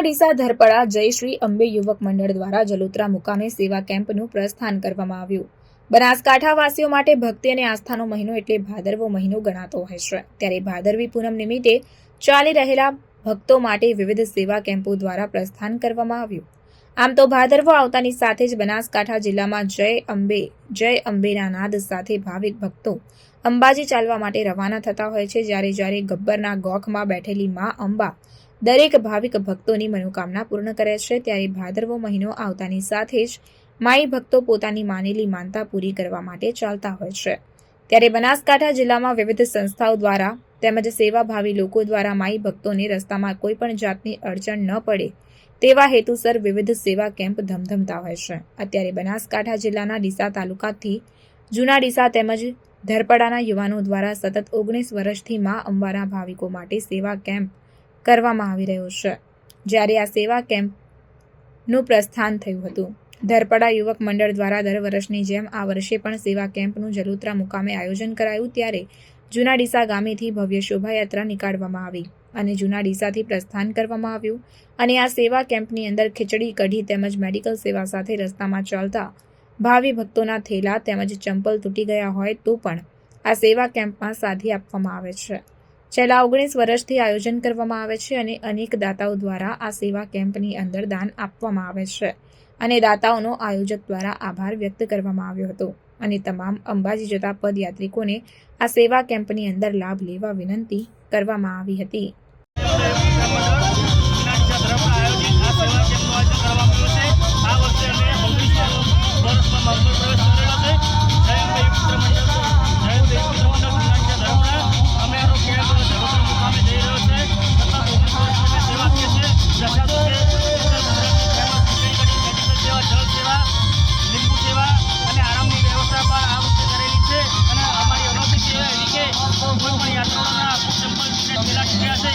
ડીસા ધરપડા જય શ્રી અંબે યુવક મંડળ દ્વારા જલોત્રા મુકામે સેવા કેમ્પનું પ્રસ્થાન કરવામાં આવ્યું. બનાસકાંઠા વાસીઓ માટે ભક્તિ અને આસ્થાનો મહિનો એટલે ભાદરવો મહિનો ગણાતો હોય છે. ત્યારે ભાદરવી પૂનમ નિમિત્તે ચાલી રહેલા ભક્તો માટે વિવિધ સેવા કેમ્પો દ્વારા પ્રસ્થાન કરવામાં આવ્યું. આમ તો ભાદરવો આવતાની સાથે જ બનાસકાંઠા જિલ્લામાં જય અંબે, જય અંબેના નાદ સાથે ભાવિક ભક્તો અંબાજી ચાલવા માટે રવાના થતા હોય છે. જ્યારે જ્યારે ગબ્બરના ગોખમાં બેઠેલી મા અંબા દરેક ભાવિક ભક્તોની મનોકામના પૂર્ણ કરે છે, ત્યારે ભાદરવો મહિનો આવતાની સાથે જ માઈ ભક્તો પોતાની માનેલી માનતા પૂરી કરવા માટે ચાલતા હોય છે. ત્યારે બનાસકાંઠા જિલ્લામાં વિવિધ સંસ્થાઓ દ્વારા તેમજ સેવાભાવી લોકો દ્વારા માઈ ભક્તોને રસ્તામાં કોઈ પણ જાતની અડચણ ન પડે તેવા હેતુસર વિવિધ સેવા કેમ્પ ધમધમતા હોય છે. અત્યારે બનાસકાંઠા જિલ્લાના ડીસા તાલુકાથી જૂના ડીસા તેમજ ધરપડાના યુવાનો દ્વારા સતત ઓગણીસ વર્ષથી મા અંબાના ભાવિકો માટે સેવા કેમ્પ કરવામાં આવી રહ્યો છે. જ્યારે આ સેવા કેમ્પનું પ્રસ્થાન થયું હતું. ધરપડા યુવક મંડળ દ્વારા દર વર્ષની જેમ આ વર્ષે પણ સેવા કેમ્પનું જલોત્રા મુકામે આયોજન કરાયું ત્યારે જૂના ડીસા ગામેથી ભવ્ય શોભાયાત્રા નીકાળવામાં આવી અને જૂના ડીસાથી પ્રસ્થાન કરવામાં આવ્યું અને આ સેવા કેમ્પની અંદર ખીચડી, કઢી તેમજ મેડિકલ સેવા સાથે રસ્તામાં ચાલતા ભાવિ ભક્તોના થેલા તેમજ ચંપલ તૂટી ગયા હોય તો પણ આ સેવા કેમ્પમાં સાથી આપવામાં આવે છે. છેલ્લા ઓગણીસ વર્ષથી આયોજન કરવામાં આવે છે અને અનેક દાતાઓ દ્વારા આ સેવા કેમ્પની અંદર દાન આપવામાં આવે છે અને દાતાઓનો આયોજક દ્વારા આભાર વ્યક્ત કરવામાં આવ્યો હતો અને તમામ અંબાજી જતા પદયાત્રિકોને આ સેવા કેમ્પની અંદર લાભ લેવા વિનંતી કરવામાં આવી હતી.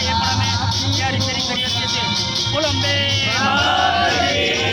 એ પણ અમે ત્યાં રિપેરિંગ કરી શકીએ છીએ. અંબે.